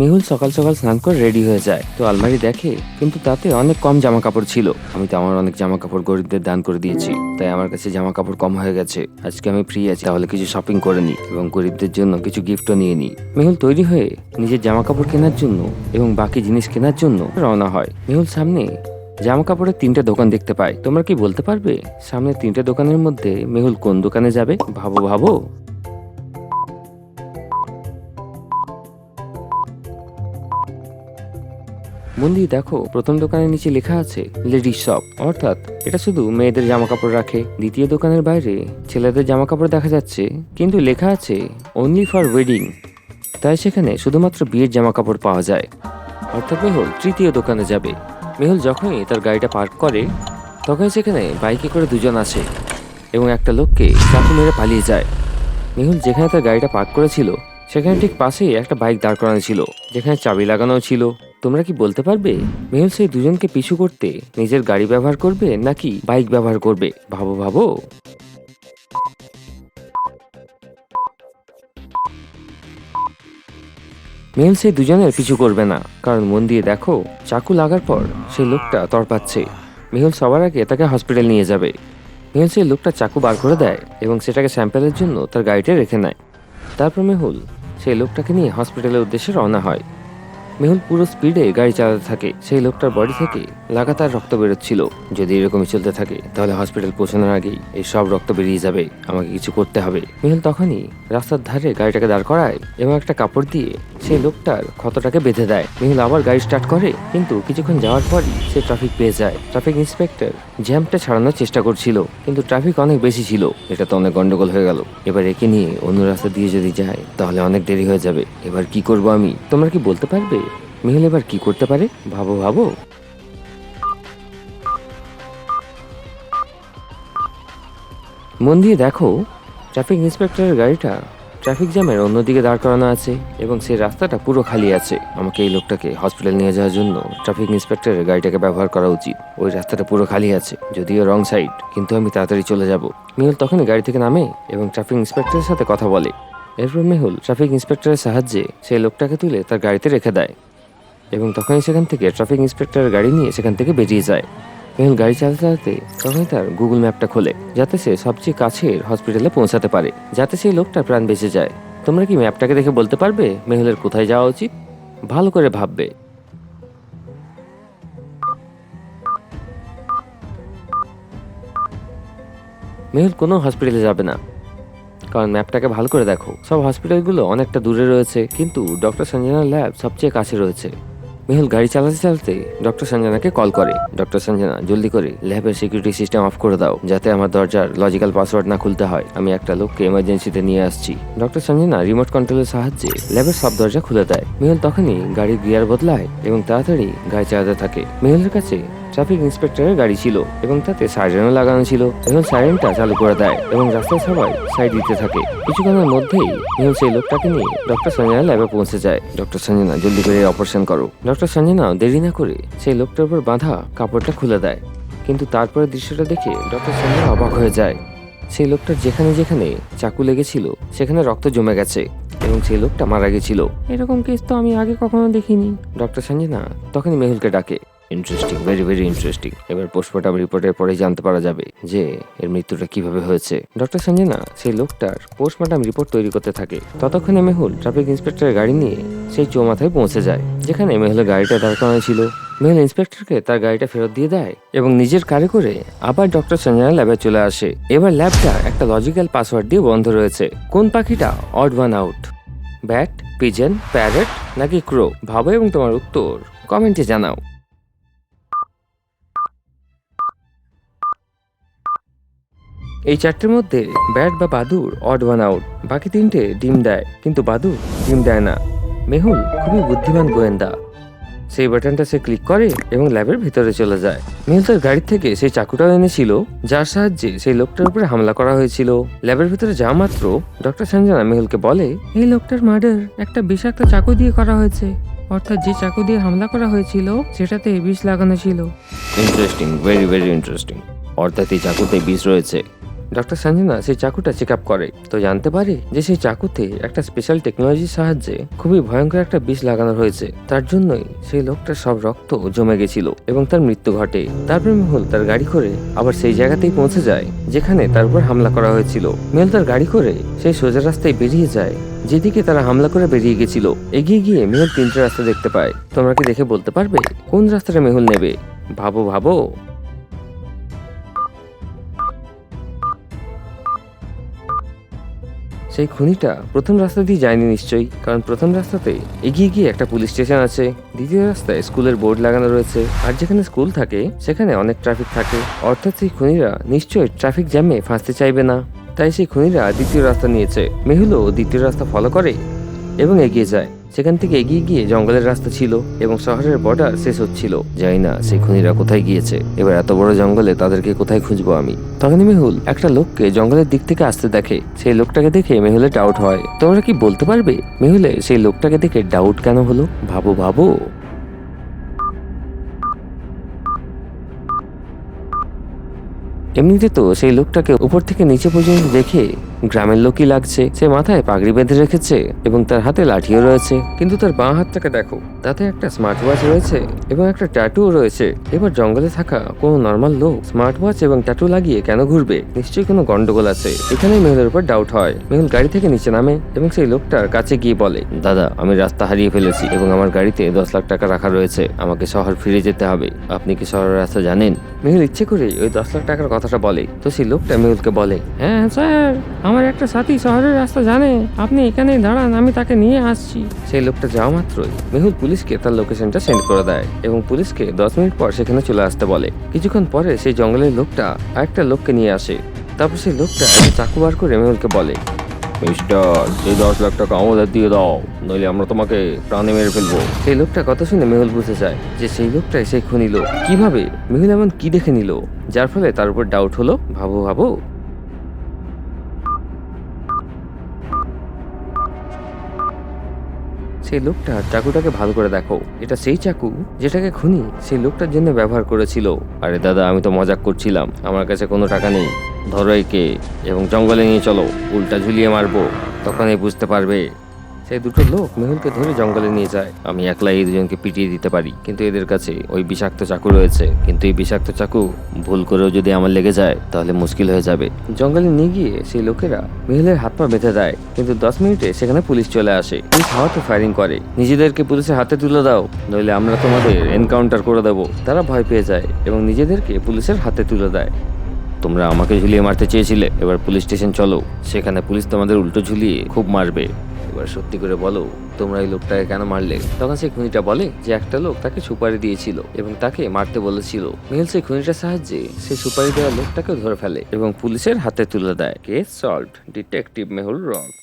মেহুল সকাল সকাল স্নান করে রেডি হয়ে যায়। তো আলমারি দেখে, কিন্তু তাতে অনেক কম জামা কাপড় ছিল। আমি তো আমার অনেক জামা কাপড় গরিবদের দান করে দিয়েছি। তাই আমার কাছে জামা কাপড় কম হয়ে গেছে। আজকে আমি ফ্রি আছি, তাহলে কিছু শপিং করে নিই এবং গরিবদের জন্য কিছু গিফটও নিয়ে নিই মেহুল তৈরি হয়ে নিজের জামা কাপড় কেনার জন্য এবং বাকি জিনিস কেনার জন্য রওনা হয়। মেহুল সামনে জামা কাপড়ের তিনটে দোকান দেখতে পায়। তোমরা কি বলতে পারবে? সামনে তিনটে দোকানের মধ্যে মেহুল কোন দোকানে যাবে? ভাবো ভাবো। দিয়ে দেখো, প্রথম দোকানের নিচে লেখা আছে লেডিস শপ অর্থাৎ, এটা শুধু মেয়েদের জামা কাপড় রাখে। দ্বিতীয় দোকানের বাইরে ছেলেদের জামা কাপড় দেখা যাচ্ছে, কিন্তু লেখা আছে অনলি ফর ওয়েডিং তাই সেখানে শুধুমাত্র বিয়ের জামা কাপড় পাওয়া যায়। অর্থাৎ মেহুল তৃতীয় দোকানে যাবে। মেহুল যখনই তার গাড়িটা পার্ক করে তখন সেখানে বাইকে করে দুজন আসে এবং একটা লোককে চাকু মেরে পালিয়ে যায়। মেহুল যেখানে তার গাড়িটা পার্ক করেছিল, সেখানে ঠিক পাশেই একটা বাইক দাঁড় করানো ছিল, যেখানে চাবি লাগানো ছিল। তোমরা কি বলতে পারবে? মেহুল সেই দুজনকে পিছু করতে নিজের গাড়ি ব্যবহার করবে নাকি বাইক ব্যবহার করবে? ভাবো ভাবো। মেহুল সেই দুজনের পিছু করবে না, কারণ মন দিয়ে দেখো, চাকু লাগার পর সেই লোকটা তরপাচ্ছে মেহুল সবার আগে তাকে হসপিটাল নিয়ে যাবে। মেহুল সেই লোকটা চাকু বার করে দেয় এবং সেটাকে স্যাম্পেলের জন্য তার গাড়িতে রেখে নেয়। তারপর মেহুল সেই লোকটাকে নিয়ে হসপিটালের উদ্দেশ্যে রওনা হয়। মেহুল পুরো স্পিডে গাড়ি চালাতে থাকে। সেই লোকটার বডি থেকে লাগাতার রক্ত বেরোচ্ছিল। যদি এরকমই চলতে থাকে, তাহলে হসপিটাল পৌঁছানোর আগেই এই সব রক্ত বেরিয়ে যাবে। আমাকে কিছু করতে হবে। মেহুল তখনই রাস্তার ধারে গাড়িটাকে দাঁড় করায় এবং একটা কাপড় দিয়ে সেই লোকটার ক্ষতটাকে বেঁধে দেয়। মেহুল আবার গাড়ি স্টার্ট করে, কিন্তু কিছুক্ষণ যাওয়ার পরই সে ট্রাফিক পেয়ে যায়। ট্রাফিক ইন্সপেক্টর জ্যামটা ছাড়ানোর চেষ্টা করছিল, কিন্তু ট্রাফিক অনেক বেশি ছিল। এটা তো অনেক গন্ডগোল হয়ে গেল। এবার একে নিয়ে অন্য রাস্তা দিয়ে যদি যায়, তাহলে অনেক দেরি হয়ে যাবে। এবার কি করব আমি? তোমরা কি বলতে পারবে? মেহুল এবার কি করতে পারে? ভাবো ভাবো। মন দিয়ে দেখো, ট্রাফিক ইন্সপেক্টরের গাড়িটা ট্রাফিক জ্যামের অন্যদিকে দাঁড় করানো আছে এবং সেই রাস্তাটা পুরো খালি আছে। আমাকে এই লোকটাকে হসপিটাল নিয়ে যাওয়ার জন্য ট্রাফিক ইন্সপেক্টরের গাড়িটাকে ব্যবহার করা উচিত। ওই রাস্তাটা পুরো খালি আছে, যদিও রং সাইড, কিন্তু আমি তাড়াতাড়ি চলে যাব। মেহুল তখনই গাড়ি থেকে নামে এবং ট্রাফিক ইন্সপেক্টরের সাথে কথা বলে। এরপর মেহুল ট্রাফিক ইন্সপেক্টরের সাহায্যে সেই লোকটাকে তুলে তার গাড়িতে রেখে দেয়। এবং তখনই সেখান থেকে ট্রাফিক ইন্সপেক্টরের গাড়ি নিয়ে সেখান থেকে বেরিয়ে যায়। মেহুল গাড়ি চালাতে চালাতে তখনই তার গুগল ম্যাপটা খোলে, যাতে সে সবচেয়ে কাছের হসপিটালে পৌঁছাতে পারে, যাতে সেই লোকটার প্রাণ বেঁচে যায়। তোমরা কি ম্যাপটাকে দেখে বলতে পারবে মেহুলের কোথায় যাওয়া উচিত? ভালো করে ভাববে। মেহুল কোনো হসপিটালে যাবে না। কারণ ম্যাপটাকে ভালো করে দেখো। সব হসপিটালগুলো অনেকটা দূরে রয়েছে, কিন্তু ডক্টর সঞ্জনার ল্যাব সবচেয়ে কাছে রয়েছে। মেহুল গাড়ি চালাতে চালাতে ডক্টর সঞ্জনাকে কল করে। ডক্টর সঞ্জনা, জলদি করে ল্যাবের সিকিউরিটি সিস্টেম অফ করে দাও, যাতে আমার দরজার লজিক্যাল পাসওয়ার্ড না খুলতে হয়। আমি একটা লোককে এমার্জেন্সিতে নিয়ে আসছি। ডক্টর সঞ্জনা রিমোট কন্ট্রোলের সাহায্যে ল্যাবের সব দরজা খুলে দেয়। মেহুল তখনই গাড়ির গিয়ার বদলায় এবং তাড়াতাড়ি গাড়ি চালাতে থাকে। মেহুলের কাছে ট্রাফিক ইন্সপেক্টরের গাড়ি ছিল এবং তাতে সাইরেনও লাগানো ছিল। এবং সাইরেনটা চালু করে দেয় এবং রাস্তায় সবাই সাইড দিতে থাকে। কিছুক্ষণের মধ্যেই মেহুল সেই লোকটাকে নিয়ে ডক্টর সঞ্জনা ল্যাবে পৌঁছে যায়। ডক্টর সঞ্জনা জলদি করে অপারেশন করো। ডক্টর সঞ্জনা দেরি না করে সেই লোকটার উপর বাঁধা কাপড়টা খুলে দেয়। কিন্তু তারপরে দৃশ্যটা দেখে ডক্টর সঞ্জনা অবাক হয়ে যায়। সেই লোকটার যেখানে যেখানে চাকু লেগেছিল সেখানে রক্ত জমে গেছে এবং সেই লোকটা মারা গেছিল। এরকম কেস তো আমি আগে কখনো দেখিনি। ডক্টর সঞ্জনা তখনই মেহুলকে ডাকে। ইন্টারেস্টিং ভেরি ভেরি ইন্টারেস্টিং এবার পোস্টমর্টম রিপোর্টের পরে জানতে পারা যাবে যে এর মৃত্যুটা কীভাবে হয়েছে। ডক্টর সঞ্জনা সেই লোকটার পোস্টমর্টম রিপোর্ট তৈরি করতে থাকে। ততক্ষণে মেহুল ট্রাফিক ইন্সপেক্টরের গাড়ি নিয়ে সেই চৌমাথায় পৌঁছে যায়, যেখানে মেহুলের গাড়িটা দাঁড় করানো ছিল। মেহুল ইন্সপেক্টরকে তার গাড়িটা ফেরত দিয়ে দেয় এবং নিজের কারে করে আবার ডক্টর সঞ্জনা ল্যাবে চলে আসে। এবার ল্যাবটা একটা লজিক্যাল পাসওয়ার্ড দিয়ে বন্ধ রয়েছে। কোন পাখিটা? Odd one out bat pigeon parrot নাকি ক্রো ভাবো এবং তোমার উত্তর কমেন্টে জানাও। এই চারটের মধ্যে ব্যাট বা বাদুর অড ওয়ান আউট বাকি তিনটে ডিম দেয়, কিন্তু বাদুর ডিম দেয় না। মেহুল খুবই বুদ্ধিমান গোয়েন্দা। সেই বাটনটা সে ক্লিক করে এবং ল্যাবের ভিতরে চলে যায়। মেহুল তার গাড়ি থেকে সেই চাকুটাও এনেছিল, যার সাহায্যে সেই লোকটার উপরে হামলা করা হয়েছিল। ল্যাবের ভিতরে যাওয়া মাত্র ডক্টর সঞ্জনা মেহুলকে বলে, এই লোকটার মার্ডার একটা বিষাক্ত চাকু দিয়ে করা হয়েছে। অর্থাৎ যে চাকু দিয়ে হামলা করা হয়েছিল, সেটাতে বিষ লাগানো ছিল। ইন্টারেস্টিং ভেরি ভেরি ইন্টারেস্টিং অর্থাৎ এই চাকুতে বিষ রয়েছে। ডক্টর সঞ্জনা সেই চাকুটা চেক আপ করে। তো জানতে পারে যে সেই চাকুতে একটা স্পেশাল টেকনোলজির সাহায্যে খুবই ভয়ঙ্কর একটা বিষ লাগানো হয়েছে। তার জন্যই সেই লোকটার সব রক্ত জমে গেছিল এবং তার মৃত্যু ঘটে। তারপর মেহুল তার গাড়ি করে আবার সেই জায়গাতেই পৌঁছে যায়, যেখানে তার উপর হামলা করা হয়েছিল। মেহুল তার গাড়ি করে সেই সোজা রাস্তায় বেরিয়ে যায়, যেদিকে তারা হামলা করে বেরিয়ে গেছিল। এগিয়ে গিয়ে মেহুল তিনটে রাস্তা দেখতে পায়। তোমরা কি দেখে বলতে পারবে? কোন রাস্তাটা মেহুল নেবে? ভাবো ভাবো। সেই খুনিটা প্রথম রাস্তা দিয়ে যায়নি নিশ্চয়ই, কারণ প্রথম রাস্তাতে এগিয়ে গিয়ে একটা পুলিশ স্টেশন আছে। দ্বিতীয় রাস্তায় স্কুলের বোর্ড লাগানো রয়েছে, আর যেখানে স্কুল থাকে, সেখানে অনেক ট্রাফিক থাকে। অর্থাৎ সেই খুনিরা নিশ্চয়ই ট্রাফিক জ্যামে ফাঁসতে চাইবে না। তাই সেই খুনিরা দ্বিতীয় রাস্তা নিয়েছে। মেহুলও দ্বিতীয় রাস্তা ফলো করে এবং এগিয়ে যায়। সেখান থেকে এগিয়ে গিয়ে জঙ্গলের রাস্তা ছিল এবং শহরের বর্ডার শেষ হচ্ছিল। জানি না সেই খুনিরা কোথায় গিয়েছে। এবার এত বড় জঙ্গলে তাদেরকে কোথায় খুঁজবো আমি? তখনই মেহুল একটা লোককে জঙ্গলের দিক থেকে আসতে দেখে। সেই লোকটাকে দেখে মেহুলের ডাউট হয়। তোমরা কি বলতে পারবে? মেহুলে সেই লোকটাকে দেখে ডাউট কেন হলো? ভাবো ভাবো। এমনিতে তো সেই লোকটাকে উপর থেকে নিচে পর্যন্ত দেখে গ্রামের লোকই লাগছে। সে মাথায় পাগড়ি বেঁধে রেখেছে এবং তার হাতে লাঠিও রয়েছে। কিন্তু তার বাঁ হাতটাকে দেখো, তাতে একটা স্মার্ট ওয়াচ রয়েছে এবং একটা ট্যাটুও রয়েছে। এবার জঙ্গলে থাকা কোনো নর্মাল লোক স্মার্ট ওয়াচ এবং ট্যাটু লাগিয়ে কেন ঘুরবে? নিশ্চয়ই কোনো গন্ডগোল আছে। এখানে মেহুলের উপর ডাউট হয়। মেহুল গাড়ি থেকে নিচে নামে এবং সেই লোকটার কাছে গিয়ে বলে, দাদা, আমি রাস্তা হারিয়ে ফেলেছি এবং আমার গাড়িতে দশ লাখ টাকা রাখা রয়েছে। আমাকে শহর ফিরে যেতে হবে। আপনি কি শহরের রাস্তা জানেন? মেহুল ইচ্ছে করে ওই দশ লাখ টাকার কথাটা বলে। তো সেই লোকটা মেহুলকে বলে হ্যাঁ স্যার আমার একটা সাথী শহরের রাস্তা জানে। আপনি এখানে দাঁড়ান আমি তাকে নিয়ে আসছি। সেই লোকটা যাওয়া মাত্রই মেহুল পুলিশকে তার লোকেশনটা সেন্ড করে দেয় এবং পুলিশকে দশ মিনিট পর সেখানে চলে আসতে বলে। কিছুক্ষণ পরে সেই জঙ্গলের লোকটা আরেকটা লোককে নিয়ে আসে। তারপর সেই লোকটা একটা চাকু বার করে মেহুলকে বলে মিস্টার এই দশ লাখ টাকা আমাদের দিয়ে দাও নইলে আমরা তোমাকে প্রাণে মেরে ফেলব। সেই লোকটা কথা শুনে মেহুল বুঝতে চায় যে সেই লোকটাই সেই খুনি লোক। কীভাবে? মেহুল এমন কি দেখে নিল? যার ফলে তার উপর ডাউট হলো ভাবো ভাবো। সেই লোকটা চাকুটাকে ভালো করে দেখো। এটা সেই চাকু যেটাকে খুনি সেই লোকটার জন্য ব্যবহার করেছিল। আরে দাদা, আমি তো মজাক করছিলাম। আমার কাছে কোনো টাকা নেই। ধরো একে। এবং জঙ্গলে নিয়ে চলো। উল্টা ঝুলিয়ে মারবো। তখনই বুঝতে পারবে সেই দুটো লোক মেহুলকে ধরে জঙ্গলে নিয়ে যায়। আমি একলাই এই দুজনকে পিটিয়ে দিতে পারি, কিন্তু এদের কাছে ওই বিষাক্ত চাকু রয়েছে। কিন্তু এই বিষাক্ত চাকু ভুল করেও যদি আমার লেগে যায়, তাহলে মুশকিল হয়ে যাবে। জঙ্গলে নিয়ে গিয়ে সেই লোকেরা মেহুলের হাত পা বেঁধে দেয়, কিন্তু দশ মিনিটে সেখানে পুলিশ চলে আসে। পুলিশ হাওয়াতে ফায়ারিং করে, নিজেদেরকে পুলিশের হাতে তুলে দাও, নইলে আমরা তোমাদের এনকাউন্টার করে দেবো। তারা ভয় পেয়ে যায় এবং নিজেদেরকে পুলিশের হাতে তুলে দেয়। তোমরা আমাকে ঝুলিয়ে মারতে চেয়েছিলে, এবার পুলিশ স্টেশন চলো। সেখানে পুলিশ তোমাদের উল্টো ঝুলিয়ে খুব মারবে। এবার সত্যি করে বলো, তোমরা এই লোকটাকে কেন মারলে? তখন সেই খুনিটা বলে যে একটা লোক তাকে সুপারি দিয়েছিল এবং তাকে মারতে বলেছিল। মেহুল সেই খুনিটার সাহায্যে সে সুপারি দেওয়া লোকটাকে ধরে ফেলে এবং পুলিশের হাতে তুলে দেয়। Case solve detective Mehul rock